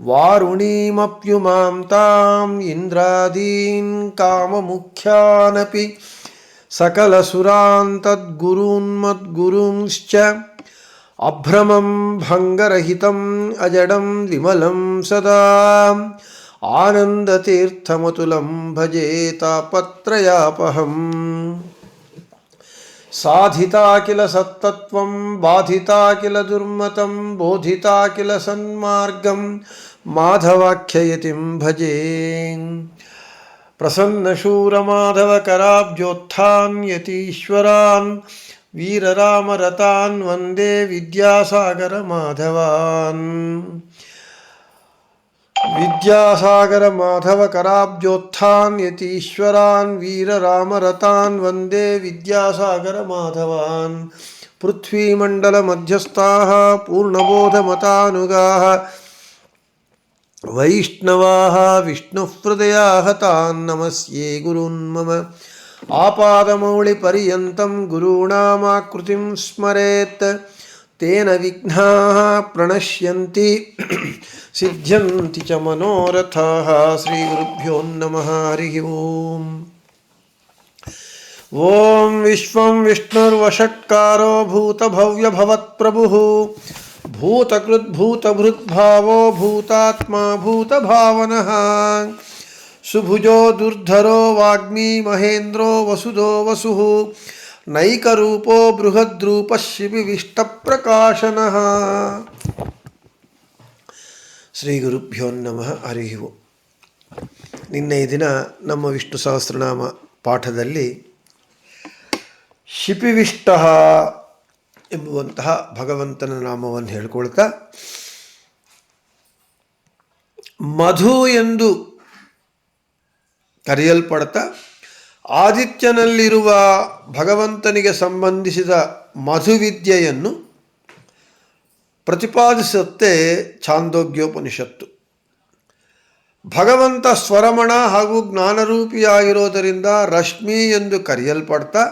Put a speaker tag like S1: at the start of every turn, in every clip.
S1: వారుణీమప్యుమాం తాం ఇంద్రాదీన్ కామముఖ్యానపి సకలసురాన్ తద్గురూన్మద్గురుంశ్చ అభ్రమం భంగరహితం అజడం విమలం సదా ఆనందతీర్థమతులం భజే తాపత్రయాపహం. साधिता किल सत्तत्वं बाधिता किल दुर्मतं बोधिता किल सन्मार्गं, माधवाख्ययतिं भजे। प्रसन्नशूरमाधवकराब्जोत्थान् यतीश्वरान् वीररामरतान् वंदे विद्यासागरमाधवान्। विद्यासागरमाधवकराब्जोत्थान् यतीश्वरान् वीररामरतान् वंदे विद्यासागरमाधवान्। पृथ्वीमण्डलमध्यस्थाः पूर्णबोधमतानुगाः। वैष्णवाः विष्णुहृदयाः तान् नमस्ये गुरून् मम। आपादमौलिपर्यन्तं गुरूणामाकृतिं स्मरेत्। तेन विघ्नाः प्रणश्यन्ति। सिद्ध्यन्ति च मनोरथाः। श्रीगुरुभ्यो नमः। हरिः ओम्। ॐ विश्वं विष्णुर्वषट्कारो भूतभव्यभवत्प्रभुः। भूतकृद्भूतभृद्भावो भूतात्मा भूतभावनः। सुभुजो दुर्धरो वाग्मी महेन्द्रो वसुधो वसुः। ನೈಕರೂಪೋ ಬೃಹದ್ರೂಪ ಶಿಬಿವಿಷ್ಟಪ್ರಕಾಶನಃ ಶ್ರೀ ಗುರುಭ್ಯೋ ನಮಃ ಹರಿವು ನಿನ್ನೆಯ ದಿನ ನಮ್ಮ ವಿಷ್ಣು ಸಹಸ್ರನಾಮ ಪಾಠದಲ್ಲಿ ಶಿಪಿವಿಷ್ಟ ಎಂಬುವಂತಹ ಭಗವಂತನ ನಾಮವನ್ನು ಹೇಳ್ಕೊಳ್ತಾ, ಮಧು ಎಂದು ಕರೆಯಲ್ಪಡ್ತಾ ಆದಿತ್ಯನಲ್ಲಿರುವ ಭಗವಂತನಿಗೆ ಸಂಬಂಧಿಸಿದ ಮಧುವಿದ್ಯೆಯನ್ನು ಪ್ರತಿಪಾದಿಸುತ್ತೆ ಛಾಂದೋಗ್ಯೋಪನಿಷತ್ತು. ಭಗವಂತ ಸ್ವರಮಣ ಹಾಗೂ ಜ್ಞಾನರೂಪಿಯಾಗಿರೋದರಿಂದ ರಶ್ಮಿ ಎಂದು ಕರೆಯಲ್ಪಡ್ತಾ,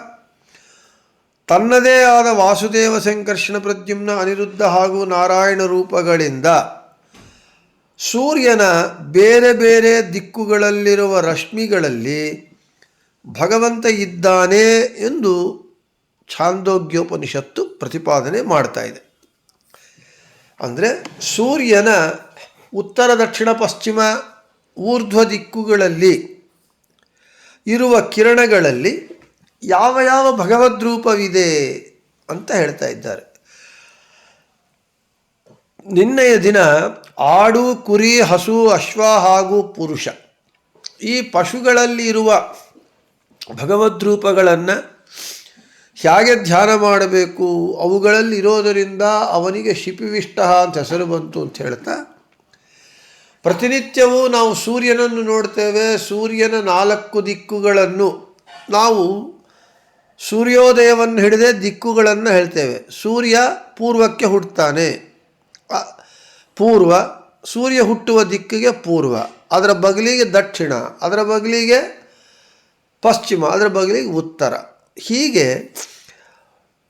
S1: ತನ್ನದೇ ಆದ ವಾಸುದೇವ ಸಂಕರ್ಷಣ ಪ್ರದ್ಯುಮ್ನ ಅನಿರುದ್ಧ ಹಾಗೂ ನಾರಾಯಣ ರೂಪಗಳಿಂದ ಸೂರ್ಯನ ಬೇರೆ ಬೇರೆ ದಿಕ್ಕುಗಳಲ್ಲಿರುವ ರಶ್ಮಿಗಳಲ್ಲಿ ಭಗವಂತ ಇದ್ದಾನೆ ಎಂದು ಛಾಂದೋಗ್ಯೋಪನಿಷತ್ತು ಪ್ರತಿಪಾದನೆ ಮಾಡ್ತಾ ಇದೆ. ಅಂದರೆ ಸೂರ್ಯನ ಉತ್ತರ, ದಕ್ಷಿಣ, ಪಶ್ಚಿಮ, ಊರ್ಧ್ವ ದಿಕ್ಕುಗಳಲ್ಲಿ ಇರುವ ಕಿರಣಗಳಲ್ಲಿ ಯಾವ ಯಾವ ಭಗವದ್ರೂಪವಿದೆ ಅಂತ ಹೇಳ್ತಾ ಇದ್ದಾರೆ. ನಿನ್ನೆಯ ದಿನ ಆಡು, ಕುರಿ, ಹಸು, ಅಶ್ವ ಹಾಗೂ ಪುರುಷ ಈ ಪಶುಗಳಲ್ಲಿ ಇರುವ ಭಗವದ್ರೂಪಗಳನ್ನು ಹೇಗೆ ಧ್ಯಾನ ಮಾಡಬೇಕು ಅವುಗಳಲ್ಲಿ ಇರೋದರಿಂದ ಅವನಿಗೆ ಶಿಪಿವಿಷ್ಟ ಅಂತ ಹೆಸರು ಬಂತು ಅಂತ ಹೇಳ್ತಾ, ಪ್ರತಿನಿತ್ಯವೂ ನಾವು ಸೂರ್ಯನನ್ನು ನೋಡ್ತೇವೆ, ಸೂರ್ಯನ ನಾಲ್ಕು ದಿಕ್ಕುಗಳನ್ನು ನಾವು ಸೂರ್ಯೋದಯವನ್ನು ಹಿಡಿದೇ ದಿಕ್ಕುಗಳನ್ನು ಹೇಳ್ತೇವೆ. ಸೂರ್ಯ ಪೂರ್ವಕ್ಕೆ ಹುಟ್ಟುತ್ತಾನೆ. ಪೂರ್ವ, ಸೂರ್ಯ ಹುಟ್ಟುವ ದಿಕ್ಕಿಗೆ ಪೂರ್ವ, ಅದರ ಬಗಲಿಗೆ ದಕ್ಷಿಣ, ಅದರ ಬಗಲಿಗೆ ಪಶ್ಚಿಮ, ಅದರ ಬಗಲಿಗೆ ಉತ್ತರ. ಹೀಗೆ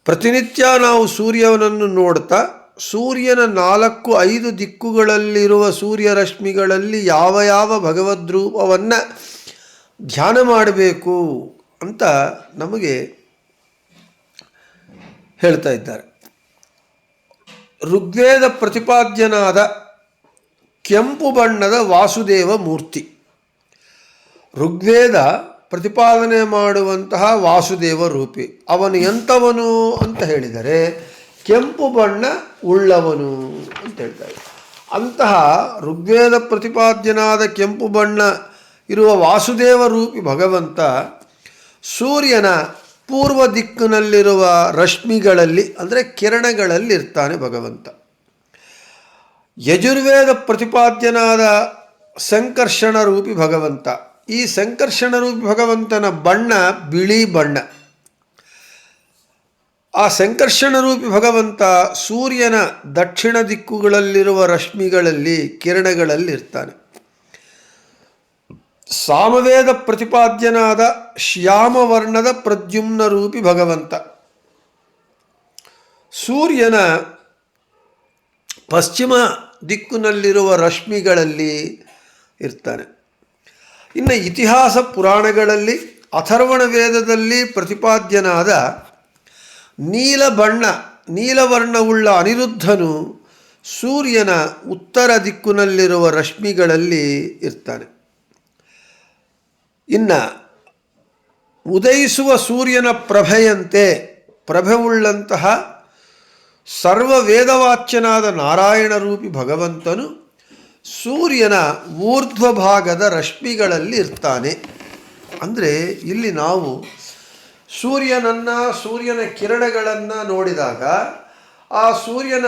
S1: ಪ್ರತಿನಿತ್ಯ ನಾವು ಸೂರ್ಯನನ್ನು ನೋಡ್ತಾ, ಸೂರ್ಯನ ನಾಲ್ಕು ಐದು ದಿಕ್ಕುಗಳಲ್ಲಿರುವ ಸೂರ್ಯರಶ್ಮಿಗಳಲ್ಲಿ ಯಾವ ಯಾವ ಯಾವ ಭಗವದ್ರೂಪವನ್ನು ಧ್ಯಾನ ಮಾಡಬೇಕು ಅಂತ ನಮಗೆ ಹೇಳ್ತಾ ಇದ್ದಾರೆ. ಋಗ್ವೇದ ಪ್ರತಿಪಾದ್ಯನಾದ ಕೆಂಪು ಬಣ್ಣದ ವಾಸುದೇವ ಮೂರ್ತಿ. ಋಗ್ವೇದ ಪ್ರತಿಪಾದನೆ ಮಾಡುವಂತಹ ವಾಸುದೇವ ರೂಪಿ. ಅವನು ಎಂಥವನು ಅಂತ ಹೇಳಿದರೆ, ಕೆಂಪು ಬಣ್ಣ ಉಳ್ಳವನು ಅಂತ ಹೇಳ್ತಾರೆ. ಅಂತಹ ಋಗ್ವೇದ ಪ್ರತಿಪಾದ್ಯನಾದ ಕೆಂಪು ಬಣ್ಣ ಇರುವ ವಾಸುದೇವ ರೂಪಿ ಭಗವಂತ ಸೂರ್ಯನ ಪೂರ್ವ ದಿಕ್ಕಿನಲ್ಲಿರುವ ರಶ್ಮಿಗಳಲ್ಲಿ, ಅಂದರೆ ಕಿರಣಗಳಲ್ಲಿ ಇರ್ತಾನೆ ಭಗವಂತ. ಯಜುರ್ವೇದ ಪ್ರತಿಪಾದ್ಯನಾದ ಸಂಕರ್ಷಣ ರೂಪಿ ಭಗವಂತ. ಈ ಸಂಕರ್ಷಣ ರೂಪಿ ಭಗವಂತನ ಬಣ್ಣ ಬಿಳಿ ಬಣ್ಣ. ಆ ಸಂಕರ್ಷಣ ರೂಪಿ ಭಗವಂತ ಸೂರ್ಯನ ದಕ್ಷಿಣ ದಿಕ್ಕುಗಳಲ್ಲಿರುವ ರಶ್ಮಿಗಳಲ್ಲಿ ಕಿರಣಗಳಲ್ಲಿ ಇರ್ತಾನೆ ಸಾಮವೇದ ಪ್ರತಿಪಾದ್ಯನಾದ ಶ್ಯಾಮವರ್ಣದ ಪ್ರದ್ಯುಮ್ನ ರೂಪಿ ಭಗವಂತ. ಸೂರ್ಯನ ಪಶ್ಚಿಮ ದಿಕ್ಕಿನಲ್ಲಿರುವ ರಶ್ಮಿಗಳಲ್ಲಿ ಇರ್ತಾನೆ. ಇನ್ನು ಇತಿಹಾಸ ಪುರಾಣಗಳಲ್ಲಿ ಅಥರ್ವಣ ವೇದದಲ್ಲಿ ಪ್ರತಿಪಾದ್ಯನಾದ ನೀಲ ಬಣ್ಣ ನೀಲವರ್ಣವುಳ್ಳ ಅನಿರುದ್ಧನು ಸೂರ್ಯನ ಉತ್ತರ ದಿಕ್ಕಿನಲ್ಲಿರುವ ರಶ್ಮಿಗಳಲ್ಲಿ ಇರ್ತಾನೆ. ಇನ್ನು ಉದಯಿಸುವ ಸೂರ್ಯನ ಪ್ರಭೆಯಂತೆ ಪ್ರಭೆವುಳ್ಳಂತಹ ಸರ್ವ ವೇದವಾಚ್ಯನಾದ ನಾರಾಯಣ ರೂಪಿ ಭಗವಂತನು ಸೂರ್ಯನ ಊರ್ಧ್ವ ಭಾಗದ ರಶ್ಮಿಗಳಲ್ಲಿ ಇರ್ತಾನೆ. ಅಂದರೆ ಇಲ್ಲಿ ನಾವು ಸೂರ್ಯನನ್ನು, ಸೂರ್ಯನ ಕಿರಣಗಳನ್ನು ನೋಡಿದಾಗ ಆ ಸೂರ್ಯನ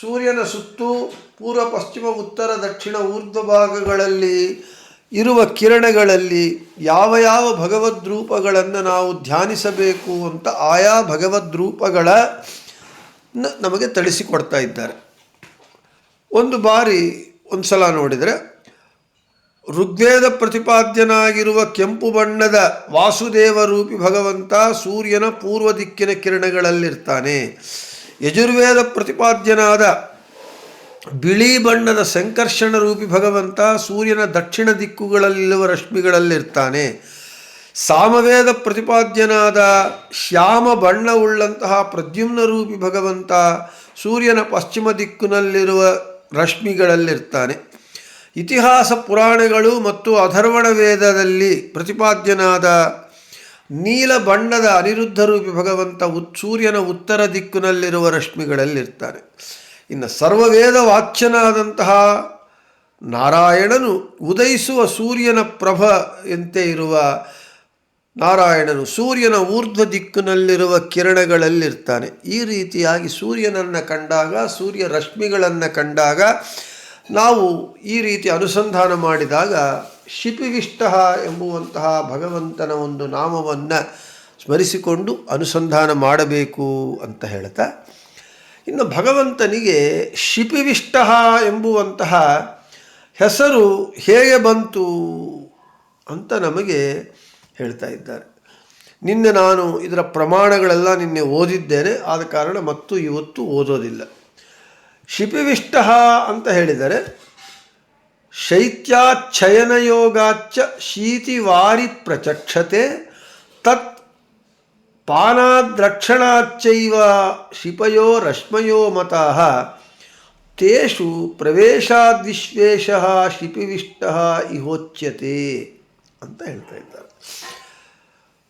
S1: ಸೂರ್ಯನ ಸುತ್ತು ಪೂರ್ವ, ಪಶ್ಚಿಮ, ಉತ್ತರ, ದಕ್ಷಿಣ ಊರ್ಧ್ವ ಭಾಗಗಳಲ್ಲಿ ಇರುವ ಕಿರಣಗಳಲ್ಲಿ ಯಾವ ಯಾವ ಭಗವದ್ರೂಪಗಳನ್ನು ನಾವು ಧ್ಯಾನಿಸಬೇಕು ಅಂತ ಆಯಾ ಭಗವದ್ರೂಪಗಳ ರೂಪಗಳ ನಮಗೆ ತಳಿಸಿಕೊಡ್ತಾ ಇದ್ದಾರೆ. ಒಂದು ಬಾರಿ ಒಂದು ಸಲ ನೋಡಿದರೆ, ಋಗ್ವೇದ ಪ್ರತಿಪಾದ್ಯನಾಗಿರುವ ಕೆಂಪು ಬಣ್ಣದ ವಾಸುದೇವ ರೂಪಿ ಭಗವಂತ ಸೂರ್ಯನ ಪೂರ್ವ ದಿಕ್ಕಿನ ಕಿರಣಗಳಲ್ಲಿರ್ತಾನೆ. ಯಜುರ್ವೇದ ಪ್ರತಿಪಾದ್ಯನಾದ ಬಿಳಿ ಬಣ್ಣದ ಸಂಕರ್ಷಣ ರೂಪಿ ಭಗವಂತ ಸೂರ್ಯನ ದಕ್ಷಿಣ ದಿಕ್ಕುಗಳಲ್ಲಿರುವ ರಶ್ಮಿಗಳಲ್ಲಿರ್ತಾನೆ. ಸಾಮವೇದ ಪ್ರತಿಪಾದ್ಯನಾದ ಶ್ಯಾಮ ಬಣ್ಣವುಳ್ಳಂತಹ ಪ್ರದ್ಯುಮ್ನ ರೂಪಿ ಭಗವಂತ ಸೂರ್ಯನ ಪಶ್ಚಿಮ ದಿಕ್ಕಿನಲ್ಲಿರುವ ರಶ್ಮಿಗಳಲ್ಲಿರ್ತಾನೆ. ಇತಿಹಾಸ ಪುರಾಣಗಳು ಮತ್ತು ಅಧರ್ವಣ ವೇದದಲ್ಲಿ ಪ್ರತಿಪಾದ್ಯನಾದ ನೀಲ ಬಣ್ಣದ ಅನಿರುದ್ಧ ರೂಪಿ ಭಗವಂತ ಉತ್, ಸೂರ್ಯನ ಉತ್ತರ ದಿಕ್ಕಿನಲ್ಲಿರುವ ರಶ್ಮಿಗಳಲ್ಲಿರ್ತಾನೆ. ಇನ್ನು ಸರ್ವವೇದ ವಾಚ್ಯನಾದಂತಹ ನಾರಾಯಣನು ಉದಯಿಸುವ ಸೂರ್ಯನ ಪ್ರಭ ಎಂತೆ ಇರುವ ನಾರಾಯಣನು ಸೂರ್ಯನ ಊರ್ಧ್ವ ದಿಕ್ಕಿನಲ್ಲಿರುವ ಕಿರಣಗಳಲ್ಲಿರ್ತಾನೆ. ಈ ರೀತಿಯಾಗಿ ಸೂರ್ಯನನ್ನು ಕಂಡಾಗ, ಸೂರ್ಯ ರಶ್ಮಿಗಳನ್ನು ಕಂಡಾಗ, ನಾವು ಈ ರೀತಿ ಅನುಸಂಧಾನ ಮಾಡಿದಾಗ ಶಿಪಿವಿಷ್ಟ ಎಂಬುವಂತಹ ಭಗವಂತನ ಒಂದು ನಾಮವನ್ನು ಸ್ಮರಿಸಿಕೊಂಡು ಅನುಸಂಧಾನ ಮಾಡಬೇಕು ಅಂತ ಹೇಳ್ತಾ, ಇನ್ನು ಭಗವಂತನಿಗೆ ಶಿಪಿವಿಷ್ಟ ಎಂಬುವಂತಹ ಹೆಸರು ಹೇಗೆ ಬಂತು ಅಂತ ನಮಗೆ ಹೇಳ್ತಾ ಇದ್ದಾರೆ. ನಿನ್ನೆ ನಾನು ಇದರ ಪ್ರಮಾಣಗಳೆಲ್ಲ ನಿನ್ನೆ ಓದಿದ್ದೇನೆ. ಆದ ಕಾರಣ ಮತ್ತು ಇವತ್ತು ಓದೋದಿಲ್ಲ. ಶಿಪಿವಿಷ್ಟ ಅಂತ ಹೇಳಿದರೆ ಶೈತ್ಯಾಚ್ಛಯನಯೋಗಾಚ್ಚ ಶೀತಿವಾರಿ ಪ್ರಚಕ್ಷತೆ ತತ್ ಪಾನಾದ್ರಕ್ಷಣಾಚ್ಚೈವ ಶಿಪಯೋ ರಶ್ಮಯೋ ಮತಃ ತೇಷು ಪ್ರವೇಶಾದ್ವಿಶ್ವೇಷ ಶಿಪಿವಿಷ್ಟ ಇಹೋಚ್ಯತೆ ಅಂತ ಹೇಳ್ತಾ ಇದ್ದಾರೆ.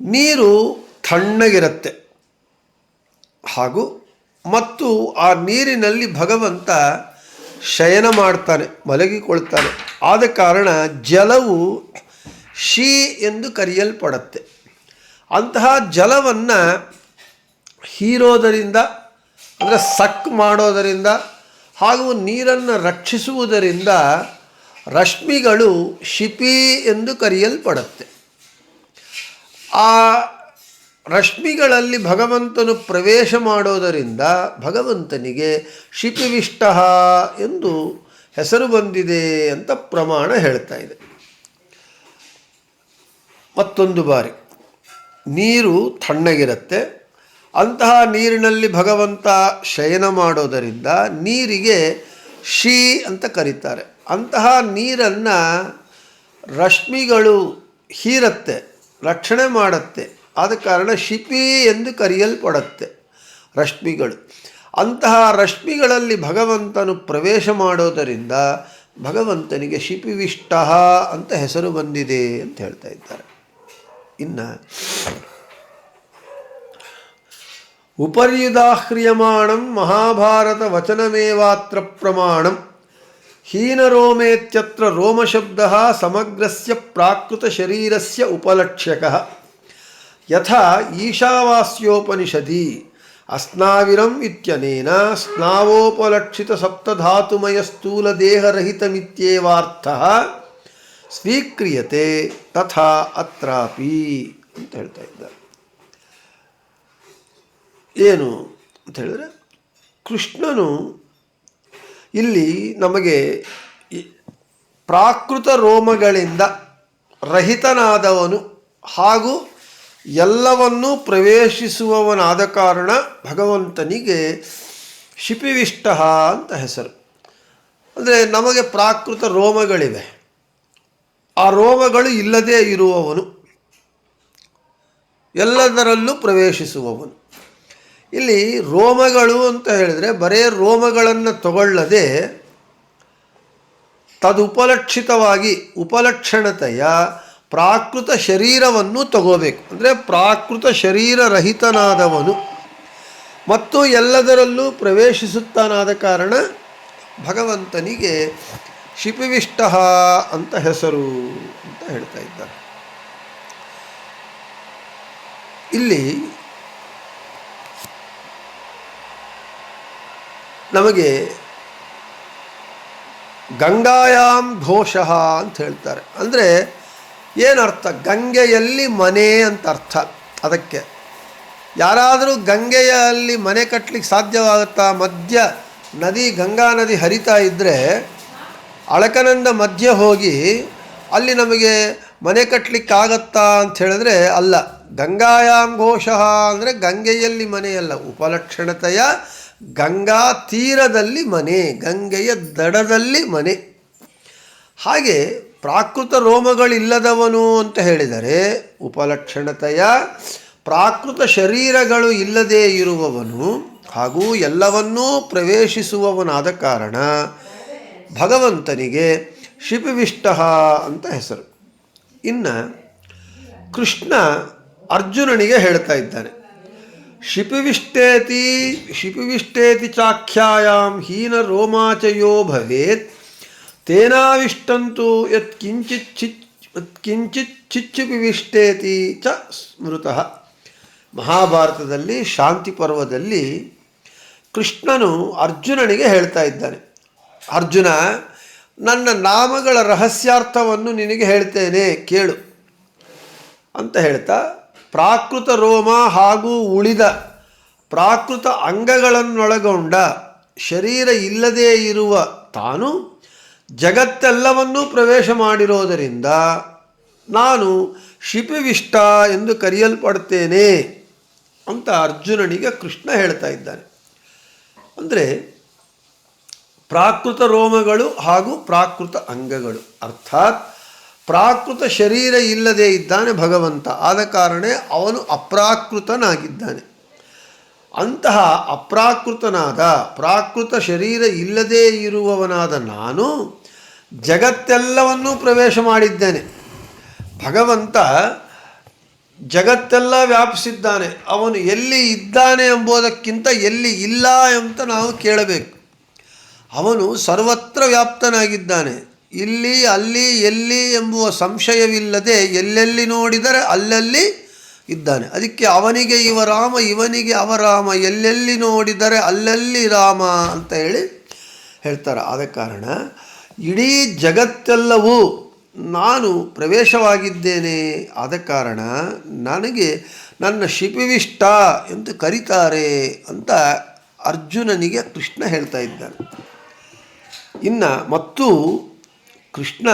S1: ನೀರು ತಣ್ಣಗಿರುತ್ತೆ. ಹಾಗೂ ಮತ್ತು ಆ ನೀರಿನಲ್ಲಿ ಭಗವಂತ ಶಯನ ಮಾಡ್ತಾನೆ, ಮಲಗಿಕೊಳ್ತಾನೆ. ಆದ ಕಾರಣ ಜಲವು ಶೀ ಎಂದು ಕರೆಯಲ್ಪಡುತ್ತೆ. ಅಂತಹ ಜಲವನ್ನು ಹೀರೋದರಿಂದ, ಅಂದರೆ ಸಕ್ ಮಾಡೋದರಿಂದ, ಹಾಗೂ ನೀರನ್ನು ರಕ್ಷಿಸುವುದರಿಂದ ರಶ್ಮಿಗಳು ಶಿಪಿ ಎಂದು ಕರೆಯಲ್ಪಡುತ್ತೆ. ಆ ರಶ್ಮಿಗಳಲ್ಲಿ ಭಗವಂತನು ಪ್ರವೇಶ ಮಾಡೋದರಿಂದ ಭಗವಂತನಿಗೆ ಶಿಪಿವಿಷ್ಟ ಎಂದು ಹೆಸರು ಬಂದಿದೆ ಅಂತ ಪ್ರಮಾಣ ಹೇಳ್ತಾ ಇದೆ. ಮತ್ತೊಂದು ಬಾರಿ, ನೀರು ತಣ್ಣಗಿರುತ್ತೆ ಅಂತಹ ನೀರಿನಲ್ಲಿ ಭಗವಂತ ಶಯನ ಮಾಡೋದರಿಂದ ನೀರಿಗೆ ಶೀ ಅಂತ ಕರೀತಾರೆ. ಅಂತಹ ನೀರನ್ನು ರಶ್ಮಿಗಳು ಹೀರತ್ತೆ. ರಕ್ಷಣೆ ಮಾಡುತ್ತೆ. ಆದ ಕಾರಣ ಶಿಪಿ ಎಂದು ಕರೆಯಲ್ಪಡುತ್ತೆ ರಶ್ಮಿಗಳು. ಅಂತಹ ರಶ್ಮಿಗಳಲ್ಲಿ ಭಗವಂತನು ಪ್ರವೇಶ ಮಾಡೋದರಿಂದ ಭಗವಂತನಿಗೆ ಶಿಪಿವಿಷ್ಟ ಅಂತ ಹೆಸರು ಬಂದಿದೆ ಅಂತ ಹೇಳ್ತಾ ಇದ್ದಾರೆ. ಇನ್ನು ಉಪರ್ಯುದಾಹ್ರಿಯಮಾಣಂ ಮಹಾಭಾರತ ವಚನಮೇವಾತ್ರ ಪ್ರಮಾಣಂ ಹೀನರೋಮೇತ್ಯತ್ರ ರೋಮಶಬ್ದ ಸಮಗ್ರಸ್ಯ ಪ್ರಾಕೃತ ಶರೀರಸ್ಯ ಉಪಲಕ್ಷ್ಯಕ. ಯಥಾ ಈಶಾವಾಸ್ಯೋಪನಿಷದಿ, ಅಸ್ನಾವಿರಂ ಇತ್ಯನೇನ ಸ್ನಾವೋಪಲಕ್ಷಿತ ಸಪ್ತಧಾತುಮಯ ಸ್ಥೂಲ ದೇಹರಹಿತಮಿತ್ಯೇವಾರ್ಥಃ ಸ್ವೀಕ್ರಿಯತೆ ತಥಾ ಅತ್ರಾಪಿ ಅಂತ ಹೇಳ್ತಾ ಇದ್ದಾರೆ. ಏನು ಅಂತ ಹೇಳಿದ್ರೆ ಕೃಷ್ಣನು ಇಲ್ಲಿ ನಮಗೆ ಪ್ರಾಕೃತ ರೋಮಗಳಿಂದ ರಹಿತನಾದವನು ಹಾಗೂ ಎಲ್ಲವನ್ನೂ ಪ್ರವೇಶಿಸುವವನಾದ ಕಾರಣ ಭಗವಂತನಿಗೆ ಶಿಪಿವಿಷ್ಟ ಅಂತ ಹೆಸರು. ಅಂದರೆ ನಮಗೆ ಪ್ರಾಕೃತ ರೋಮಗಳಿವೆ. ಆ ರೋಮಗಳು ಇಲ್ಲದೇ ಇರುವವನು, ಎಲ್ಲದರಲ್ಲೂ ಪ್ರವೇಶಿಸುವವನು. ಇಲ್ಲಿ ರೋಮಗಳು ಅಂತ ಹೇಳಿದರೆ ಬರೇ ರೋಮಗಳನ್ನು ತಗೊಳ್ಳದೆ ತದುಪಲಕ್ಷಿತವಾಗಿ ಉಪಲಕ್ಷಣತೆಯ ಪ್ರಾಕೃತ ಶರೀರವನ್ನು ತಗೋಬೇಕು. ಅಂದರೆ ಪ್ರಾಕೃತ ಶರೀರರಹಿತನಾದವನು ಮತ್ತು ಎಲ್ಲದರಲ್ಲೂ ಪ್ರವೇಶಿಸುತ್ತಾನಾದ ಕಾರಣ ಭಗವಂತನಿಗೆ ಶಿಪಿವಿಷ್ಟ ಅಂತ ಹೆಸರು ಅಂತ ಹೇಳ್ತಾ ಇದ್ದಾರೆ. ಇಲ್ಲಿ ನಮಗೆ ಗಂಗಾಯಾಮ್ ಘೋಷ ಅಂತ ಹೇಳ್ತಾರೆ. ಅಂದರೆ ಏನರ್ಥ? ಗಂಗೆಯಲ್ಲಿ ಮನೆ ಅಂತ ಅರ್ಥ. ಅದಕ್ಕೆ ಯಾರಾದರೂ ಗಂಗೆಯಲ್ಲಿ ಮನೆ ಕಟ್ಟಲಿಕ್ಕೆ ಸಾಧ್ಯವಾಗುತ್ತಾ? ಮಧ್ಯ ನದಿ, ಗಂಗಾ ನದಿ ಹರಿತಾ ಇದ್ದರೆ ಅಳಕನಂದ ಮಧ್ಯ ಹೋಗಿ ಅಲ್ಲಿ ನಮಗೆ ಮನೆ ಕಟ್ಟಲಿಕ್ಕಾಗತ್ತಾ ಅಂತ ಹೇಳಿದ್ರೆ ಅಲ್ಲ. ಗಂಗಾಯಾಮ್ ಘೋಷಃ ಅಂದರೆ ಗಂಗೆಯಲ್ಲಿ ಮನೆಯಲ್ಲ. ಉಪಲಕ್ಷಣತೆಯ ಗಂಗಾ ತೀರದಲ್ಲಿ ಮನೆ, ಗಂಗೆಯ ದಡದಲ್ಲಿ ಮನೆ. ಹಾಗೆ ಪ್ರಾಕೃತ ರೋಮಗಳಿಲ್ಲದವನು ಅಂತ ಹೇಳಿದರೆ ಉಪಲಕ್ಷಣತೆಯ ಪ್ರಾಕೃತ ಶರೀರಗಳು ಇಲ್ಲದೇ ಇರುವವನು ಹಾಗೂ ಎಲ್ಲವನ್ನೂ ಪ್ರವೇಶಿಸುವವನಾದ ಕಾರಣ ಭಗವಂತನಿಗೆ ಶಿಪಿವಿಷ್ಟ ಅಂತ ಹೆಸರು. ಇನ್ನು ಕೃಷ್ಣ ಅರ್ಜುನನಿಗೆ ಹೇಳ್ತಾ ಇದ್ದಾನೆ ಶಿಪಿವಿಷ್ಟೇತಿ ಶಿಪಿವಿಷ್ಟೇತಿ ಚಾಖ್ಯಾಯಾಂ ಹೀನ ರೋಮಾಚಯೋ ಭವೇತ್. ತೇನಾವಿಷ್ಟಂತು ಯತ್ಕಿಂಚಿತ್ ಚಿತ್ ಕಿಂಚಿತ್ ಚಿಚ್ಚುಪಿವಿಷ್ಟೇತಿ ಚ ಸ್ಮೃತಃ. ಮಹಾಭಾರತದಲ್ಲಿ ಶಾಂತಿ ಪರ್ವದಲ್ಲಿ ಕೃಷ್ಣನು ಅರ್ಜುನನಿಗೆ ಹೇಳ್ತಾ ಇದ್ದಾನೆ. ಅರ್ಜುನ, ನನ್ನ ನಾಮಗಳ ರಹಸ್ಯಾರ್ಥವನ್ನು ನಿನಗೆ ಹೇಳ್ತೇನೆ, ಕೇಳು ಅಂತ ಹೇಳ್ತಾ ಪ್ರಾಕೃತ ರೋಮ ಹಾಗೂ ಉಳಿದ ಪ್ರಾಕೃತ ಅಂಗಗಳನ್ನೊಳಗೊಂಡ ಶರೀರ ಇಲ್ಲದೇ ಇರುವ ತಾನು ಜಗತ್ತೆಲ್ಲವನ್ನೂ ಪ್ರವೇಶ ಮಾಡಿರೋದರಿಂದ ನಾನು ಶಿಪಿವಿಷ್ಟ ಎಂದು ಕರೆಯಲ್ಪಡ್ತೇನೆ ಅಂತ ಅರ್ಜುನನಿಗೆ ಕೃಷ್ಣ ಹೇಳ್ತಾ ಇದ್ದಾನೆ. ಅಂದರೆ ಪ್ರಾಕೃತ ರೋಮಗಳು ಹಾಗೂ ಪ್ರಾಕೃತ ಅಂಗಗಳು, ಅರ್ಥಾತ್ ಪ್ರಾಕೃತ ಶರೀರ ಇಲ್ಲದೆ ಇದ್ದಾನೆ ಭಗವಂತ. ಆದ ಕಾರಣ ಅವನು ಅಪ್ರಾಕೃತನಾಗಿದ್ದಾನೆ. ಅಂತಹ ಅಪ್ರಾಕೃತನಾದ, ಪ್ರಾಕೃತ ಶರೀರ ಇಲ್ಲದೇ ಇರುವವನಾದ ನಾನು ಜಗತ್ತೆಲ್ಲವನ್ನೂ ಪ್ರವೇಶ ಮಾಡಿದ್ದೇನೆ. ಭಗವಂತ ಜಗತ್ತೆಲ್ಲ ವ್ಯಾಪಿಸಿದ್ದಾನೆ. ಅವನು ಎಲ್ಲಿ ಇದ್ದಾನೆ ಎಂಬುದಕ್ಕಿಂತ ಎಲ್ಲಿ ಇಲ್ಲ ಅಂತ ನಾವು ಕೇಳಬೇಕು. ಅವನು ಸರ್ವತ್ರ ವ್ಯಾಪ್ತನಾಗಿದ್ದಾನೆ. ಇಲ್ಲಿ, ಅಲ್ಲಿ, ಎಲ್ಲಿ ಎಂಬುವ ಸಂಶಯವಿಲ್ಲದೆ ಎಲ್ಲೆಲ್ಲಿ ನೋಡಿದರೆ ಅಲ್ಲಲ್ಲಿ ಇದ್ದಾನೆ. ಅದಕ್ಕೆ ಅವನಿಗೆ ಇವ ರಾಮ, ಇವನಿಗೆ ಅವ ರಾಮ. ಎಲ್ಲೆಲ್ಲಿ ನೋಡಿದರೆ ಅಲ್ಲಲ್ಲಿ ರಾಮ ಅಂತ ಹೇಳಿ ಹೇಳ್ತಾರೆ. ಆದ ಕಾರಣ ಇಡೀ ಜಗತ್ತೆಲ್ಲವೂ ನಾನು ಪ್ರವೇಶವಾಗಿದ್ದೇನೆ. ಆದ ಕಾರಣ ನನಗೆ ನನ್ನ ಶಿಪಿವಿಷ್ಟ ಎಂದು ಕರೀತಾರೆ ಅಂತ ಅರ್ಜುನನಿಗೆ ಕೃಷ್ಣ ಹೇಳ್ತಾ ಇದ್ದಾನೆ. ಇನ್ನು ಮತ್ತು ಕೃಷ್ಣ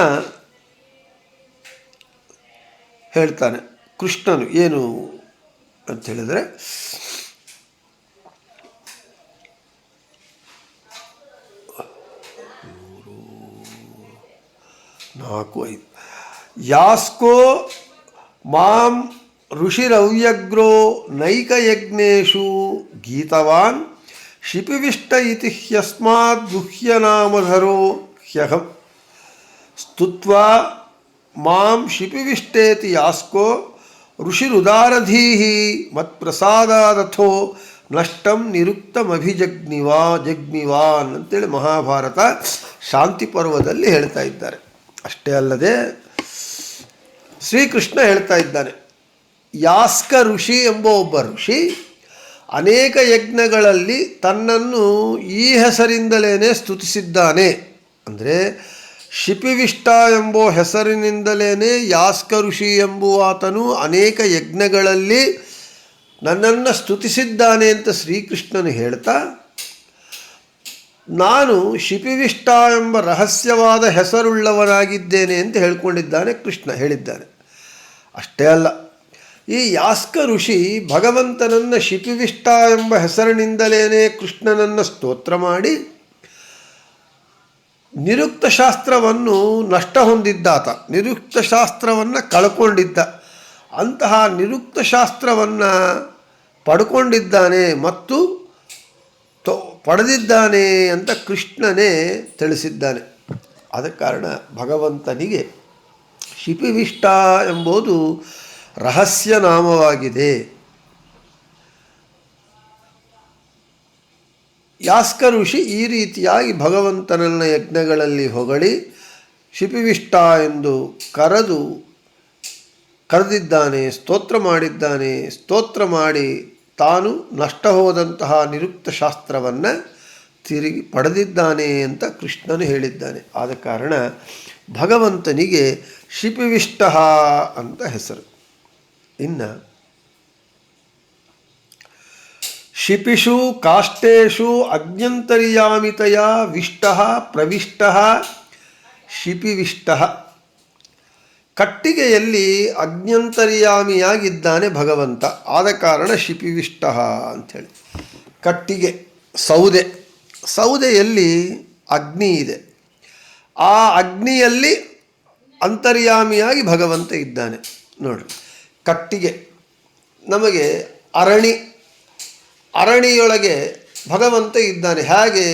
S1: ಹೇಳ್ತಾನೆ. ಕೃಷ್ಣನು ಏನು ಅಂತ ಹೇಳಿದರೆ, ನಾಲ್ಕು, ಐದು. ಯಾಸ್ಕೋ ಮಾಂ ಋಷಿರವ್ಯಗ್ರೋ ನೈಕಯಜ್ಞೇಶು ಗೀತವಾನ್, ಶಿಪಿವಿಷ್ಟ ಇತಿ ಹ್ಯಸ್ಮಾತ್ ಗುಹ್ಯನಾಮಧರೋ ಹ್ಯಹಂ. ಸ್ತುತ್ವಾ ಮಾಂ ಶಿಪಿವಿಷ್ಟೇತಿ ಯಾಸ್ಕೋ ಋಷಿರುದಾರಧೀಹಿ ಮತ್ಪ್ರಸಾದಾದಥೋ ನಷ್ಟಂ ನಿರುಕ್ತಮಭಿಜಗ್ನಿವಾ ಜಗ್ನಿವಾನ್ ಅಂತೇಳಿ ಮಹಾಭಾರತ ಶಾಂತಿ ಪರ್ವದಲ್ಲಿ ಹೇಳ್ತಾ ಇದ್ದಾರೆ. ಅಷ್ಟೇ ಅಲ್ಲದೆ ಶ್ರೀಕೃಷ್ಣ ಹೇಳ್ತಾ ಇದ್ದಾನೆ, ಯಾಸ್ಕ ಋಷಿ ಎಂಬ ಒಬ್ಬ ಋಷಿ ಅನೇಕ ಯಜ್ಞಗಳಲ್ಲಿ ತನ್ನನ್ನು ಈ ಹೆಸರಿಂದಲೇ ಸ್ತುತಿಸಿದ್ದಾನೆ. ಅಂದರೆ ಶಿಪಿವಿಷ್ಟ ಎಂಬೋ ಹೆಸರಿನಿಂದಲೇ ಯಾಸ್ಕ ಋಷಿ ಎಂಬುವಾತನು ಅನೇಕ ಯಜ್ಞಗಳಲ್ಲಿ ನನ್ನನ್ನು ಸ್ತುತಿಸಿದ್ದಾನೆ ಅಂತ ಶ್ರೀಕೃಷ್ಣನು ಹೇಳ್ತಾ, ನಾನು ಶಿಪಿವಿಷ್ಟ ಎಂಬ ರಹಸ್ಯವಾದ ಹೆಸರುಳ್ಳವನಾಗಿದ್ದೇನೆ ಅಂತ ಹೇಳ್ಕೊಂಡಿದ್ದಾನೆ ಕೃಷ್ಣ ಹೇಳಿದ್ದಾನೆ. ಅಷ್ಟೇ ಅಲ್ಲ, ಈ ಯಾಸ್ಕ ಋಷಿ ಭಗವಂತನನ್ನು ಶಿಪಿವಿಷ್ಟ ಎಂಬ ಹೆಸರಿನಿಂದಲೇ ಕೃಷ್ಣನನ್ನು ಸ್ತೋತ್ರ ಮಾಡಿ ನಿರುಕ್ತ ಶಾಸ್ತ್ರವನ್ನು ನಷ್ಟ ಹೊಂದಿದ್ದಾತ, ನಿರುಕ್ತ ಶಾಸ್ತ್ರವನ್ನು ಕಳ್ಕೊಂಡಿದ್ದ, ಅಂತಹ ನಿರುಕ್ತ ಶಾಸ್ತ್ರವನ್ನು ಪಡ್ಕೊಂಡಿದ್ದಾನೆ ಮತ್ತು ಪಡೆದಿದ್ದಾನೆ ಅಂತ ಕೃಷ್ಣನೇ ತಿಳಿಸಿದ್ದಾನೆ. ಆದ ಕಾರಣ ಭಗವಂತನಿಗೆ ಶಿಪಿವಿಷ್ಟ ಎಂಬುದು ರಹಸ್ಯ ನಾಮವಾಗಿದೆ. ಯಾಸ್ಕ ಋಷಿ ಈ ರೀತಿಯಾಗಿ ಭಗವಂತನನ್ನ ಯಜ್ಞಗಳಲ್ಲಿ ಹೊಗಳಿ ಶಿಪಿವಿಷ್ಟ ಎಂದು ಕರೆದು ಕರೆದಿದ್ದಾನೆ, ಸ್ತೋತ್ರ ಮಾಡಿದ್ದಾನೆ. ಸ್ತೋತ್ರ ಮಾಡಿ ತಾನು ನಷ್ಟ ಹೋದಂತಹ ನಿರುಕ್ತ ಶಾಸ್ತ್ರವನ್ನು ತಿರುಗಿ ಪಡೆದಿದ್ದಾನೆ ಅಂತ ಕೃಷ್ಣನು ಹೇಳಿದ್ದಾನೆ. ಆದ ಕಾರಣ ಭಗವಂತನಿಗೆ ಶಿಪಿವಿಷ್ಟ ಅಂತ ಹೆಸರು. ಇನ್ನು ಶಿಪಿಷು ಕಾಷ್ಟೇಶು ಅಜ್ಞಂತರ್ಯಾಮಿತಯ ವಿಷ್ಟ ಪ್ರವಿಷ್ಟ ಶಿಪಿವಿಷ್ಟ. ಕಟ್ಟಿಗೆಯಲ್ಲಿ ಅಜ್ಞಂತರ್ಯಾಮಿಯಾಗಿದ್ದಾನೆ ಭಗವಂತ. ಆದ ಕಾರಣ ಶಿಪಿವಿಷ್ಟ ಅಂಥೇಳಿ. ಕಟ್ಟಿಗೆ, ಸೌದೆ. ಸೌದೆಯಲ್ಲಿ ಅಗ್ನಿ ಇದೆ. ಆ ಅಗ್ನಿಯಲ್ಲಿ ಅಂತರ್ಯಾಮಿಯಾಗಿ ಭಗವಂತ ಇದ್ದಾನೆ. ನೋಡಿ ಕಟ್ಟಿಗೆ. ನಮಗೆ ಅರಣಿ ಅರಣಿಯೊಳಗೆ ಭಗವಂತ ಇದ್ದಾನೆ. ಹೇಗೆ?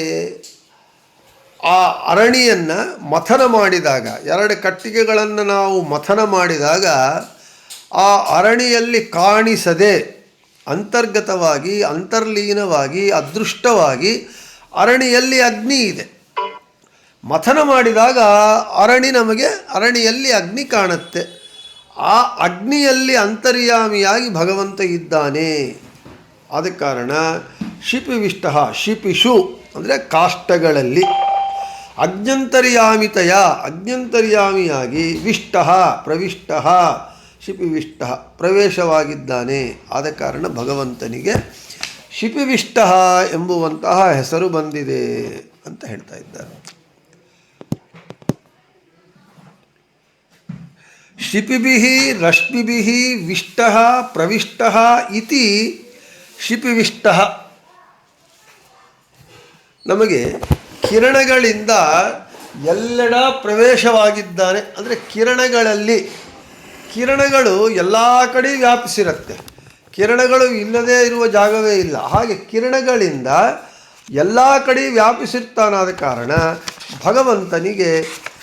S1: ಆ ಅರಣಿಯನ್ನು ಮಥನ ಮಾಡಿದಾಗ, ಎರಡು ಕಟ್ಟಿಗೆಗಳನ್ನು ನಾವು ಮಥನ ಮಾಡಿದಾಗ, ಆ ಅರಣಿಯಲ್ಲಿ ಕಾಣಿಸದೆ, ಅಂತರ್ಗತವಾಗಿ, ಅಂತರ್ಲೀನವಾಗಿ, ಅದೃಷ್ಟವಾಗಿ ಅರಣಿಯಲ್ಲಿ ಅಗ್ನಿ ಇದೆ. ಮಥನ ಮಾಡಿದಾಗ ಅರಣಿ ನಮಗೆ ಅರಣಿಯಲ್ಲಿ ಅಗ್ನಿ ಕಾಣುತ್ತೆ. ಆ ಅಗ್ನಿಯಲ್ಲಿ ಅಂತರ್ಯಾಮಿಯಾಗಿ ಭಗವಂತ ಇದ್ದಾನೆ. ಆದ ಕಾರಣ ಶಿಪಿವಿಷ್ಟ ಶಿಪಿಷು ಅಂದರೆ ಕಾಷ್ಟಗಳಲ್ಲಿ ಅಜ್ಞಂತರ್ಯಾಮಿತಯ, ಅಜ್ಞಂತರ್ಯಾಮಿಯಾಗಿ ವಿಷ್ಟ, ಪ್ರವಿಷ್ಟ, ಶಿಪಿವಿಷ್ಟ ಪ್ರವೇಶವಾಗಿದ್ದಾನೆ. ಆದ ಕಾರಣ ಭಗವಂತನಿಗೆ ಶಿಪಿವಿಷ್ಟ ಎಂಬುವಂತಹ ಹೆಸರು ಬಂದಿದೆ ಅಂತ ಹೇಳ್ತಾ ಇದ್ದಾರೆ. ಶಿಪಿಭಿ ರಶ್ಮಿಭಿ ವಿಷ್ಟ ಪ್ರವಿಷ್ಟ ಇತಿ ಶಿಪಿವಿಷ್ಟ ನಮಗೆ ಕಿರಣಗಳಿಂದ ಎಲ್ಲೆಡ ಪ್ರವೇಶವಾಗಿದ್ದಾನೆ. ಅಂದರೆ ಕಿರಣಗಳಲ್ಲಿ ಕಿರಣಗಳು ಎಲ್ಲ ಕಡೆ ವ್ಯಾಪಿಸಿರುತ್ತೆ. ಕಿರಣಗಳು ಇಲ್ಲದೇ ಇರುವ ಜಾಗವೇ ಇಲ್ಲ. ಹಾಗೆ ಕಿರಣಗಳಿಂದ ಎಲ್ಲ ಕಡೆ ವ್ಯಾಪಿಸಿರ್ತಾನಾದ ಕಾರಣ ಭಗವಂತನಿಗೆ